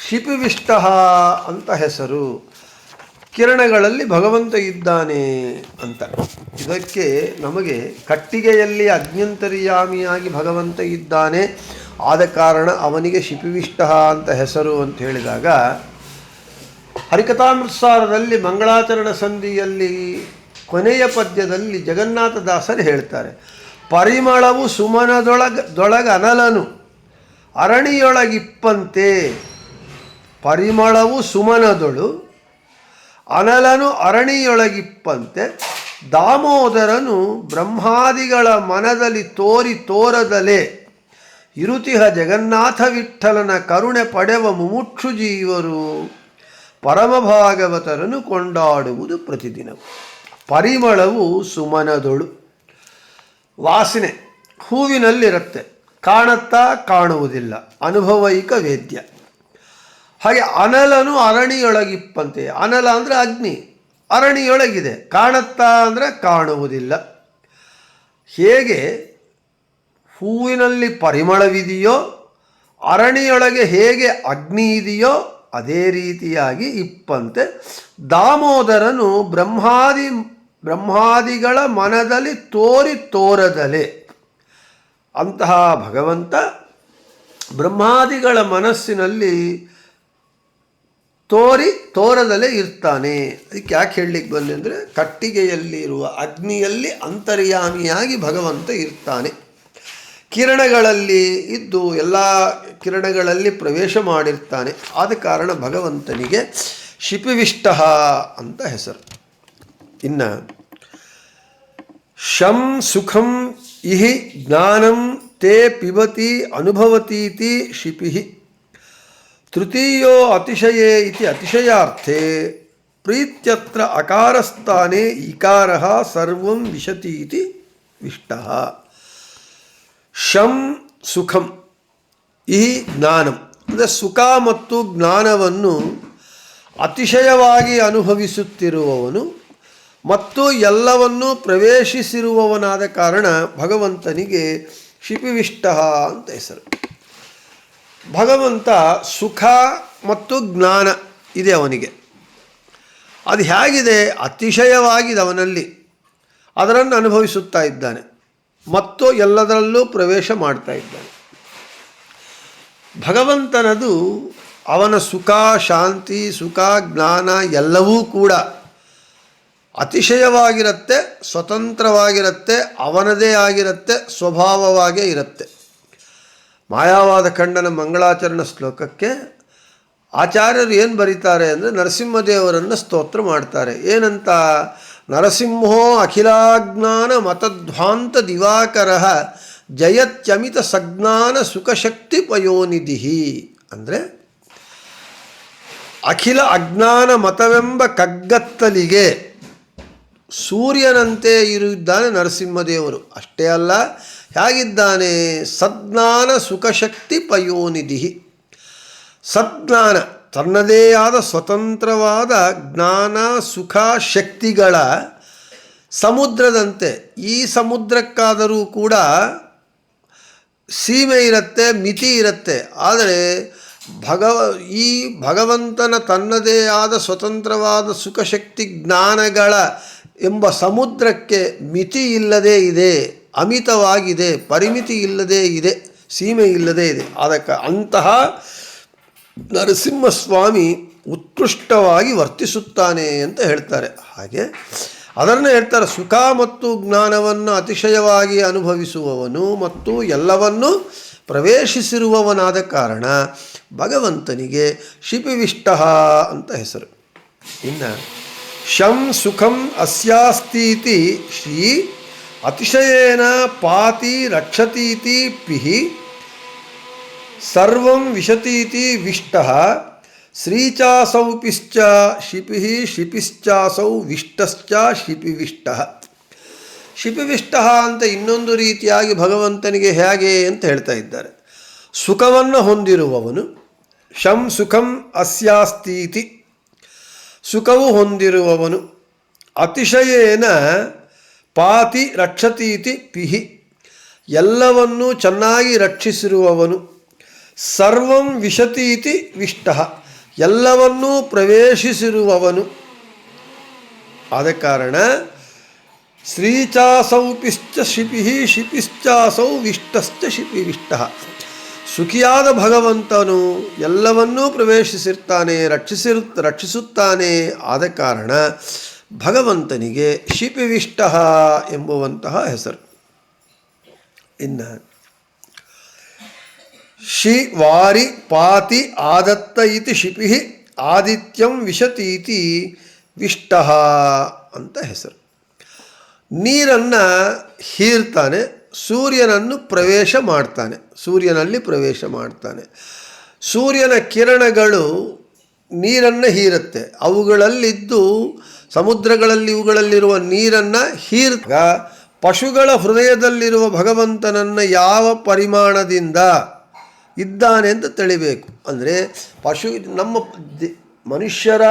S1: ಶಿಪಿವಿಷ್ಟ ಅಂತ ಹೆಸರು. ಕಿರಣಗಳಲ್ಲಿ ಭಗವಂತ ಇದ್ದಾನೆ ಅಂತ. ಇದಕ್ಕೆ ನಮಗೆ ಕಟ್ಟಿಗೆಯಲ್ಲಿ ಅಜ್ಞಂತರ್ಯಾಮಿಯಾಗಿ ಭಗವಂತ ಇದ್ದಾನೆ. ಆದ ಕಾರಣ ಅವನಿಗೆ ಶಿಪಿವಿಷ್ಟ ಅಂತ ಹೆಸರು ಅಂತ ಹೇಳಿದಾಗ, ಹರಿಕಥಾಮೃತಸಾರದಲ್ಲಿ ಮಂಗಳಾಚರಣ ಸಂಧಿಯಲ್ಲಿ ಕೊನೆಯ ಪದ್ಯದಲ್ಲಿ ಜಗನ್ನಾಥದಾಸರು ಹೇಳ್ತಾರೆ, ಪರಿಮಳವು ಸುಮನದೊಳಗ, ದೊಳಗ ಅನಲನು, ಅರಣಿಯೊಳಗಿಪ್ಪಂತೆ, ಪರಿಮಳವು ಸುಮನದೊಳು ಅನಲನು ಅರಣಿಯೊಳಗಿಪ್ಪಂತೆ ದಾಮೋದರನು ಬ್ರಹ್ಮಾದಿಗಳ ಮನದಲ್ಲಿ ತೋರಿ ತೋರದಲೆ. ಇರುತಿಹ ಜಗನ್ನಾಥ ವಿಠಲನ ಕರುಣೆ ಪಡೆವ ಮುಮುಕ್ಷು ಜೀವರು ಪರಮಭಾಗವತರನ್ನು ಕೊಂಡಾಡುವುದು ಪ್ರತಿದಿನವು. ಪರಿಮಳವು ಸುಮನದೊಳು. ವಾಸನೆ ಹೂವಿನಲ್ಲಿರುತ್ತೆ ಕಾಣುತ್ತಾ ಕಾಣುವುದಿಲ್ಲ. ಅನುಭವೈಕ ವೇದ್ಯ. ಹಾಗೆ ಅನಲನು ಅರಣಿಯೊಳಗಿಪ್ಪಂತೆ. ಅನಲ ಅಂದರೆ ಅಗ್ನಿ, ಅರಣಿಯೊಳಗಿದೆ. ಕಾಣುತ್ತಾ ಅಂದರೆ ಕಾಣುವುದಿಲ್ಲ. ಹೇಗೆ? ಹೂವಿನಲ್ಲಿ ಪರಿಮಳವಿದೆಯೋ, ಅರಣಿಯೊಳಗೆ ಹೇಗೆ ಅಗ್ನಿ ಇದೆಯೋ, ಅದೇ ರೀತಿಯಾಗಿ ಇಪ್ಪಂತೆ. ದಾಮೋದರನು ಬ್ರಹ್ಮಾದಿ, ಬ್ರಹ್ಮಾದಿಗಳ ಮನದಲ್ಲಿ ತೋರಿ ತೋರದಲೆ. ಅಂತಹ ಭಗವಂತ ಬ್ರಹ್ಮಾದಿಗಳ ಮನಸ್ಸಿನಲ್ಲಿ ತೋರಿ, ತೋರದಲ್ಲೇ ಇರ್ತಾನೆ. ಅದಕ್ಕೆ ಯಾಕೆ ಹೇಳಲಿಕ್ಕೆ ಬಂದೆ ಅಂದರೆ, ಕಟ್ಟಿಗೆಯಲ್ಲಿರುವ ಅಗ್ನಿಯಲ್ಲಿ ಅಂತರ್ಯಾಮಿಯಾಗಿ ಭಗವಂತ ಇರ್ತಾನೆ. ಕಿರಣಗಳಲ್ಲಿ ಇದ್ದು ಎಲ್ಲ ಕಿರಣಗಳಲ್ಲಿ ಪ್ರವೇಶ ಮಾಡಿರ್ತಾನೆ. ಆದ ಕಾರಣ ಭಗವಂತನಿಗೆ ಶಿಪಿವಿಷ್ಟ ಅಂತ ಹೆಸರು. ಇನ್ನು, ಶಂ ಸುಖಂ ಇಹಿ ಜ್ಞಾನಂ ತೇ ಪಿಬತಿ ಅನುಭವತೀತಿ ಶಿಪಿ ತೃತೀಯೋ ಅತಿಶಯೇ ಇತಿ ಅತಿಶಯಾರ್ಥೆ. ಪ್ರೀತ್ಯತ್ರ ಅಕಾರಸ್ಥಾನೆ ಇಕಾರ ಸರ್ವಂ ವಿಶತಿ ಇತಿ ವಿಷ್ಟ. ಶಂ ಸುಖಂ ಈ ಜ್ಞಾನಂ. ಅಂದರೆ ಸುಖ ಮತ್ತು ಜ್ಞಾನವನ್ನು ಅತಿಶಯವಾಗಿ ಅನುಭವಿಸುತ್ತಿರುವವನು ಮತ್ತು ಎಲ್ಲವನ್ನೂ ಪ್ರವೇಶಿಸಿರುವವನಾದ ಕಾರಣ ಭಗವಂತನಿಗೆ ಶಿಪಿವಿಷ್ಟ ಅಂತ ಹೆಸರು. ಭಗವಂತ ಸುಖ ಮತ್ತು ಜ್ಞಾನ ಇದೆ ಅವನಿಗೆ. ಅದು ಹೇಗಿದೆ? ಅತಿಶಯವಾಗಿದೆ ಅವನಲ್ಲಿ. ಅದರನ್ನು ಅನುಭವಿಸುತ್ತಾ ಇದ್ದಾನೆ. ಮತ್ತು ಎಲ್ಲದರಲ್ಲೂ ಪ್ರವೇಶ ಮಾಡ್ತಾ ಇದ್ದಾನೆ. ಭಗವಂತನದು ಅವನ ಸುಖ, ಶಾಂತಿ, ಸುಖ, ಜ್ಞಾನ ಎಲ್ಲವೂ ಕೂಡ ಅತಿಶಯವಾಗಿರುತ್ತೆ, ಸ್ವತಂತ್ರವಾಗಿರುತ್ತೆ, ಅವನದೇ ಆಗಿರುತ್ತೆ, ಸ್ವಭಾವವಾಗೇ ಇರುತ್ತೆ. ಮಾಯಾವಾದ ಖಂಡನ ಮಂಗಳಾಚರಣ ಶ್ಲೋಕಕ್ಕೆ ಆಚಾರ್ಯರು ಏನು ಬರೀತಾರೆ ಅಂದರೆ ನರಸಿಂಹದೇವರನ್ನು ಸ್ತೋತ್ರ ಮಾಡ್ತಾರೆ. ಏನಂತ? ನರಸಿಂಹೋ ಅಖಿಲಾಜ್ಞಾನ ಮತಧ್ವಾಂತ ದಿವಾಕರ ಜಯತ್ಯಮಿತ ಸಜ್ಞಾನ ಸುಖಶಕ್ತಿ ಪಯೋನಿಧಿ ಅಂದರೆ ಅಖಿಲ ಅಜ್ಞಾನ ಮತವೆಂಬ ಕಗ್ಗತ್ತಲಿಗೆ ಸೂರ್ಯನಂತೆ ಇರಿದ್ದಾನೆ ನರಸಿಂಹದೇವರು. ಅಷ್ಟೇ ಅಲ್ಲ ಹೇಗಿದ್ದಾನೆ? ಸಜ್ಞಾನ ಸುಖಶಕ್ತಿ ಪಯೋನಿಧಿ ಸಜ್ಞಾನ ತನ್ನದೇ ಆದ ಸ್ವತಂತ್ರವಾದ ಜ್ಞಾನ ಸುಖ ಶಕ್ತಿಗಳ ಸಮುದ್ರದಂತೆ, ಈ ಸಮುದ್ರಕ್ಕಾದರೂ ಕೂಡ ಸೀಮೆ ಇರುತ್ತೆ, ಮಿತಿ ಇರುತ್ತೆ. ಆದರೆ ಭಗವ ಈ ಭಗವಂತನ ತನ್ನದೇ ಆದ ಸ್ವತಂತ್ರವಾದ ಸುಖಶಕ್ತಿ ಜ್ಞಾನಗಳ ಎಂಬ ಸಮುದ್ರಕ್ಕೆ ಮಿತಿ ಇಲ್ಲದೇ ಇದೆ. ಅಮಿತವಾಗಿದೆ ಪರಿಮಿತಿ ಇಲ್ಲದೇ ಇದೆ ಸೀಮೆ ಇಲ್ಲದೇ ಇದೆ. ಅದಕ್ಕೆ ಅಂತಹ ನರಸಿಂಹಸ್ವಾಮಿ ಉತ್ಕೃಷ್ಟವಾಗಿ ವರ್ತಿಸುತ್ತಾನೆ ಅಂತ ಹೇಳ್ತಾರೆ. ಹಾಗೆ ಅದನ್ನು ಹೇಳ್ತಾರೆ, ಸುಖ ಮತ್ತು ಜ್ಞಾನವನ್ನು ಅತಿಶಯವಾಗಿ ಅನುಭವಿಸುವವನು ಮತ್ತು ಎಲ್ಲವನ್ನೂ ಪ್ರವೇಶಿಸಿರುವವನಾದ ಕಾರಣ ಭಗವಂತನಿಗೆ ಶಿಪಿವಿಷ್ಟ ಅಂತ ಹೆಸರು. ಇನ್ನು, ಶಂ ಸುಖಂ ಅಸ್ಯಾಸ್ತೀತಿ ಶ್ರೀ ಅತಿಶಯೇನ ಪಾತಿ ರಕ್ಷತೀತಿ ಪಿಹಿ ಸರ್ವಂ ವಿಶತೀತಿ ವಿಷ್ಟ ಶ್ರೀಚಾಸೌ ಪಿಶ್ಚ ಶಿಪಿ ಶಿಪಿಶ್ಚಾಸೌ ವಿಷ್ಟಶ್ಚ ಶಿಪಿವಿಷ್ಟ. ಶಿಪಿವಿಷ್ಟ ಅಂತ ಇನ್ನೊಂದು ರೀತಿಯಾಗಿ ಭಗವಂತನಿಗೆ ಹೇಗೆ ಅಂತ ಹೇಳ್ತಾ ಇದ್ದಾರೆ. ಸುಖವನ್ನು ಹೊಂದಿರುವವನು ಶಂ ಸುಖಂ ಅಸ್ಯಾಸ್ತೀತಿ. ಸುಖವು ಹೊಂದಿರುವವನು ಅತಿಶಯೇನ ಪಾತಿ ರಕ್ಷತೀತಿ ಪಿಹಿ. ಎಲ್ಲವನ್ನೂ ಚೆನ್ನಾಗಿ ರಕ್ಷಿಸಿರುವವನು. ಸರ್ವಂ ವಿಶತೀತಿ ವಿಷ್ಟ. ಎಲ್ಲವನ್ನೂ ಪ್ರವೇಶಿಸಿರುವವನು. ಆದ ಕಾರಣ ಶ್ರೀಚಾಸೌ ಪಿಶ್ಚ ಶಿಪಿ ಶಿಪಿಶ್ಚಾಸೌ ವಿಷ್ಟಶ್ಚ ಶಿಪಿ ವಿಷ್ಟ. ಸುಖಿಯಾದ ಭಗವಂತನು ಎಲ್ಲವನ್ನೂ ಪ್ರವೇಶಿಸಿರ್ತಾನೆ, ರಕ್ಷಿಸಿರು, ರಕ್ಷಿಸುತ್ತಾನೆ. ಆದ ಕಾರಣ ಭಗವಂತನಿಗೆ ಶಿಪಿವಿಷ್ಟ ಎಂಬುವಂತಹ ಹೆಸರು. ಇನ್ನು ಶಿ ವಾರಿ ಪಾತಿ ಆದತ್ತ ಇತಿ ಶಿಪಿ ಆದಿತ್ಯಂ ವಿಶತೀತಿ ವಿಷ್ಟ ಅಂತ ಹೆಸರು. ನೀರನ್ನು ಹೀರ್ತಾನೆ, ಸೂರ್ಯನನ್ನು ಪ್ರವೇಶ ಮಾಡ್ತಾನೆ, ಸೂರ್ಯನಲ್ಲಿ ಪ್ರವೇಶ ಮಾಡ್ತಾನೆ. ಸೂರ್ಯನ ಕಿರಣಗಳು ನೀರನ್ನು ಹೀರುತ್ತೆ, ಅವುಗಳಲ್ಲಿದ್ದು ಸಮುದ್ರಗಳಲ್ಲಿ ಇವುಗಳಲ್ಲಿರುವ ನೀರನ್ನು ಹೀರ್ಗ ಪಶುಗಳ ಹೃದಯದಲ್ಲಿರುವ ಭಗವಂತನನ್ನು ಯಾವ ಪರಿಮಾಣದಿಂದ ಇದ್ದಾನೆ ಅಂತ ತಿಳಿಬೇಕು. ಅಂದರೆ ಪಶು ನಮ್ಮ ಮನುಷ್ಯರ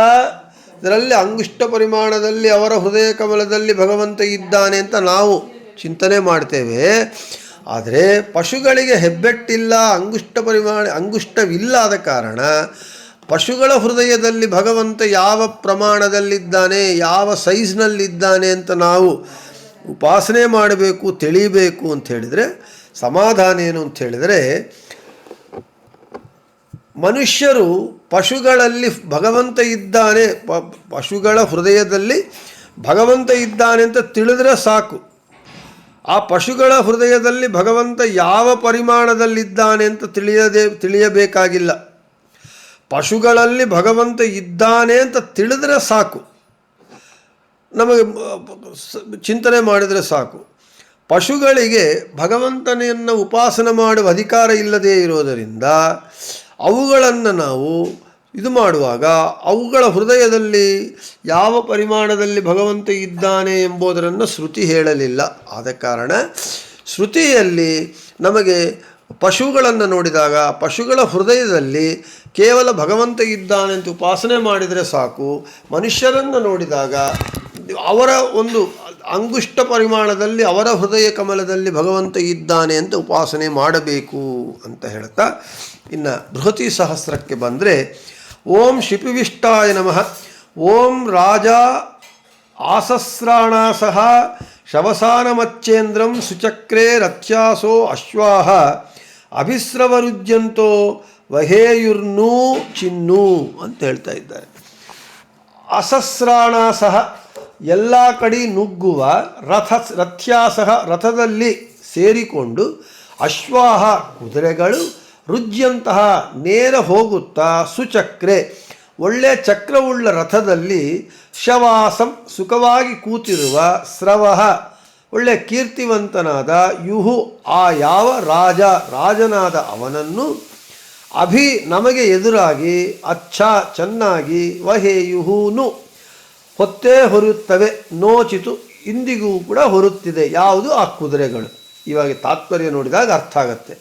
S1: ಇದರಲ್ಲಿ ಅಂಗುಷ್ಟ ಪರಿಮಾಣದಲ್ಲಿ ಅವರ ಹೃದಯ ಕಮಲದಲ್ಲಿ ಭಗವಂತ ಇದ್ದಾನೆ ಅಂತ ನಾವು ಚಿಂತನೆ ಮಾಡ್ತೇವೆ. ಆದರೆ ಪಶುಗಳಿಗೆ ಹೆಬ್ಬೆಟ್ಟಿಲ್ಲ ಅಂಗುಷ್ಟ ಪರಿಮಾಣ ಅಂಗುಷ್ಟವಿಲ್ಲದ ಕಾರಣ ಪಶುಗಳ ಹೃದಯದಲ್ಲಿ ಭಗವಂತ ಯಾವ ಪ್ರಮಾಣದಲ್ಲಿದ್ದಾನೆ, ಯಾವ ಸೈಜ್ನಲ್ಲಿದ್ದಾನೆ ಅಂತ ನಾವು ಉಪಾಸನೆ ಮಾಡಬೇಕು, ತಿಳಿಬೇಕು ಅಂತ ಹೇಳಿದರೆ, ಸಮಾಧಾನ ಏನು ಅಂತ ಹೇಳಿದರೆ, ಮನುಷ್ಯರು ಪಶುಗಳಲ್ಲಿ ಭಗವಂತ ಇದ್ದಾನೆ, ಪ, ಪಶುಗಳ ಹೃದಯದಲ್ಲಿ ಭಗವಂತ ಇದ್ದಾನೆ ಅಂತ ತಿಳಿದ್ರೆ ಸಾಕು. ಆ ಪಶುಗಳ ಹೃದಯದಲ್ಲಿ ಭಗವಂತ ಯಾವ ಪರಿಮಾಣದಲ್ಲಿದ್ದಾನೆ ಅಂತ ತಿಳಿಯದೆ, ತಿಳಿಯಬೇಕಾಗಿಲ್ಲ. ಪಶುಗಳಲ್ಲಿ ಭಗವಂತ ಇದ್ದಾನೆ ಅಂತ ತಿಳಿದ್ರೆ ಸಾಕು. ನಮಗೆ ಚಿಂತನೆ ಮಾಡಿದರೆ ಸಾಕು. ಪಶುಗಳಿಗೆ ಭಗವಂತನೆಯನ್ನು ಉಪಾಸನೆ ಮಾಡುವ ಅಧಿಕಾರ ಇಲ್ಲದೇ ಇರೋದರಿಂದ ಅವುಗಳನ್ನು ನಾವು ಇದು ಮಾಡುವಾಗ ಅವುಗಳ ಹೃದಯದಲ್ಲಿ ಯಾವ ಪರಿಮಾಣದಲ್ಲಿ ಭಗವಂತ ಇದ್ದಾನೆ ಎಂಬುದರನ್ನು ಶ್ರುತಿ ಹೇಳಲಿಲ್ಲ. ಆದ ಕಾರಣ ಶ್ರುತಿಯಲ್ಲಿ ನಮಗೆ ಪಶುಗಳನ್ನು ನೋಡಿದಾಗ ಪಶುಗಳ ಹೃದಯದಲ್ಲಿ ಕೇವಲ ಭಗವಂತ ಇದ್ದಾನೆ ಅಂತ ಉಪಾಸನೆ ಮಾಡಿದರೆ ಸಾಕು. ಮನುಷ್ಯರನ್ನು ನೋಡಿದಾಗ ಅವರ ಒಂದು ಅಂಗುಷ್ಟ ಪರಿಮಾಣದಲ್ಲಿ ಅವರ ಹೃದಯ ಕಮಲದಲ್ಲಿ ಭಗವಂತ ಇದ್ದಾನೆ ಅಂತ ಉಪಾಸನೆ ಮಾಡಬೇಕು ಅಂತ ಹೇಳ್ತಾ ಇನ್ನು ಬೃಹತಿ ಸಹಸ್ರಕ್ಕೆ ಬಂದರೆ ಓಂ ಶಿಪಿವಿಷ್ಟಾಯ ನಮಃ. ಓಂ ರಾಜ ಆಸಸ್ರಾಣ ಸಹ ಶವಸಾನಮಚ್ಚೇಂದ್ರಂ ಸುಚಕ್ರೇ ರಕ್ಷಾಸೋ ಅಶ್ವಾಹ. ಅಭಿಸ್ರವರುಜ್ಯಂತೋ ವಹೇಯುರ್ನೂ ಚಿನ್ನು ಅಂತ ಹೇಳ್ತಾ ಇದ್ದಾರೆ. ಅಸಸ್ರಾಣ ಸಹ ಎಲ್ಲ ಕಡೆ ನುಗ್ಗುವ ರಥ ರಥ್ಯಾಸಹ ರಥದಲ್ಲಿ ಸೇರಿಕೊಂಡು ಅಶ್ವಾಹ ಕುದುರೆಗಳು ರುಜ್ಯಂತಹ ನೇರ ಹೋಗುತ್ತಾ ಸುಚಕ್ರೆ. ಒಳ್ಳೆ ಚಕ್ರವುಳ್ಳ ರಥದಲ್ಲಿ ಶವಾಸಂ ಸುಖವಾಗಿ ಕೂತಿರುವ ಸ್ರವಃ ಒಳ್ಳೆ ಕೀರ್ತಿವಂತನಾದ ಯುಹು ಆ ಯಾವ ರಾಜ ರಾಜನಾದ ಅವನನ್ನು ಅಭಿ ನಮಗೆ ಎದುರಾಗಿ, ಅಚ್ಚ ಚೆನ್ನಾಗಿ ವಹೇಯುಹೂನು ಹೊತ್ತೇ ಹೊರುತ್ತವೆ, ನೋಚಿತು, ಇಂದಿಗೂ ಕೂಡ ಹೊರುತ್ತಿದೆ. ಯಾವುದು? ಆ ಕುದುರೆಗಳು. ಇವಾಗ ತಾತ್ಪರ್ಯ ನೋಡಿದಾಗ ಅರ್ಥ ಆಗತ್ತೆ.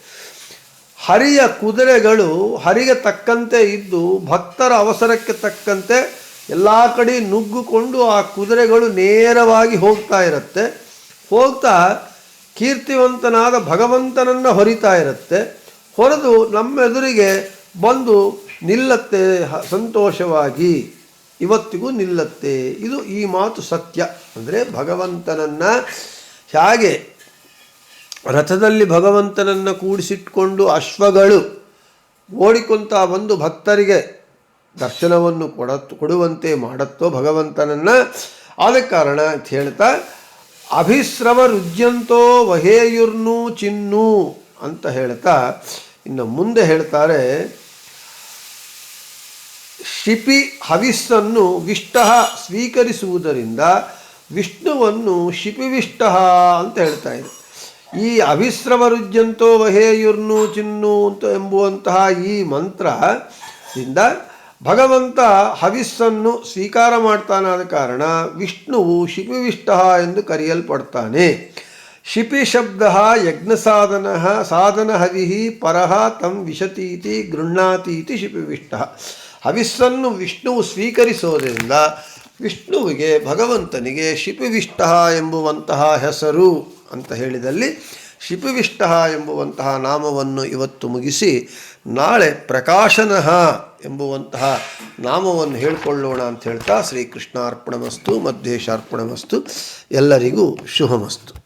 S1: ಹರಿಯ ಕುದುರೆಗಳು ಹರಿಗೆ ತಕ್ಕಂತೆ ಇದ್ದು, ಭಕ್ತರ ಅವಸರಕ್ಕೆ ತಕ್ಕಂತೆ ಎಲ್ಲ ಕಡೆ ನುಗ್ಗುಕೊಂಡು ಆ ಕುದುರೆಗಳು ನೇರವಾಗಿ ಹೋಗ್ತಾ ಇರುತ್ತೆ. ಹೋಗ್ತಾ ಕೀರ್ತಿವಂತನಾದ ಭಗವಂತನನ್ನು ಹೊರಿತಾ ಇರುತ್ತೆ. ಹೊರದು ನಮ್ಮ ಎದುರಿಗೆ ಬಂದು ನಿಲ್ಲತ್ತೆ ಸಂತೋಷವಾಗಿ. ಇವತ್ತಿಗೂ ನಿಲ್ಲತ್ತೆ. ಇದು ಈ ಮಾತು ಸತ್ಯ. ಅಂದರೆ ಭಗವಂತನನ್ನು ಹೇಗೆ ರಥದಲ್ಲಿ ಭಗವಂತನನ್ನು ಕೂಡಿಸಿಟ್ಕೊಂಡು ಅಶ್ವಗಳು ಓಡಿಕೊಂತ ಬಂದು ಭಕ್ತರಿಗೆ ದರ್ಶನವನ್ನು ಕೊಡ ಕೊಡುವಂತೆ ಮಾಡತ್ತೋ ಭಗವಂತನನ್ನು. ಆದ ಕಾರಣ ಅಂತ ಹೇಳ್ತಾ ಅಭಿಸ್ರವ ರುಜ್ಯಂತೋ ವಹೇಯುರ್ನು ಚಿನ್ನು ಅಂತ ಹೇಳ್ತಾ, ಇನ್ನು ಮುಂದೆ ಹೇಳ್ತಾರೆ, ಶಿಪಿ ಹವಿಸ್ಸನ್ನು ವಿಷ್ಟ ಸ್ವೀಕರಿಸುವುದರಿಂದ ವಿಷ್ಣುವನ್ನು ಶಿಪಿವಿಷ್ಟ ಅಂತ ಹೇಳ್ತಾ ಇದೆ. ಈ ಅಭಿಸ್ರವರುಜ್ಯಂತೋ ವಹೇಯುರ್ನು ಚಿನ್ನು ಅಂತ ಎಂಬುವಂತಹ ಈ ಮಂತ್ರದಿಂದ ಭಗವಂತ ಹವಿಸ್ಸನ್ನು ಸ್ವೀಕಾರ ಮಾಡ್ತಾನಾದ ಕಾರಣ ವಿಷ್ಣುವು ಶಿಪಿವಿಷ್ಟ ಎಂದು ಕರೆಯಲ್ಪಡ್ತಾನೆ. ಶಿಪಿ ಶಬ್ದ ಯಜ್ಞ ಸಾಧನ ಸಾಧನ ಹವಿ ಪರಹ ತಂ ವಿಶತೀತಿ ಗೃಹ್ಣಾತೀತಿ ಶಿಪಿವಿಷ್ಟ. ಹವಿಸ್ಸನ್ನು ವಿಷ್ಣುವು ಸ್ವೀಕರಿಸೋದರಿಂದ ವಿಷ್ಣುವಿಗೆ ಭಗವಂತನಿಗೆ ಶಿಪಿವಿಷ್ಟ ಎಂಬುವಂತಹ ಹೆಸರು ಅಂತ ಹೇಳಿದಲ್ಲಿ ಶಿಪಿವಿಷ್ಟ ಎಂಬುವಂತಹ ನಾಮವನ್ನು ಇವತ್ತು ಮುಗಿಸಿ ನಾಳೆ ಪ್ರಕಾಶನಃ ಎಂಬುವಂತಹ ನಾಮವನ್ನು ಹೇಳಿಕೊಳ್ಳೋಣ ಅಂತ ಹೇಳ್ತಾ ಶ್ರೀಕೃಷ್ಣಾರ್ಪಣಮಸ್ತು ಮಧ್ವೇಶಾರ್ಪಣಮಸ್ತು ಎಲ್ಲರಿಗೂ ಶುಭಮಸ್ತು.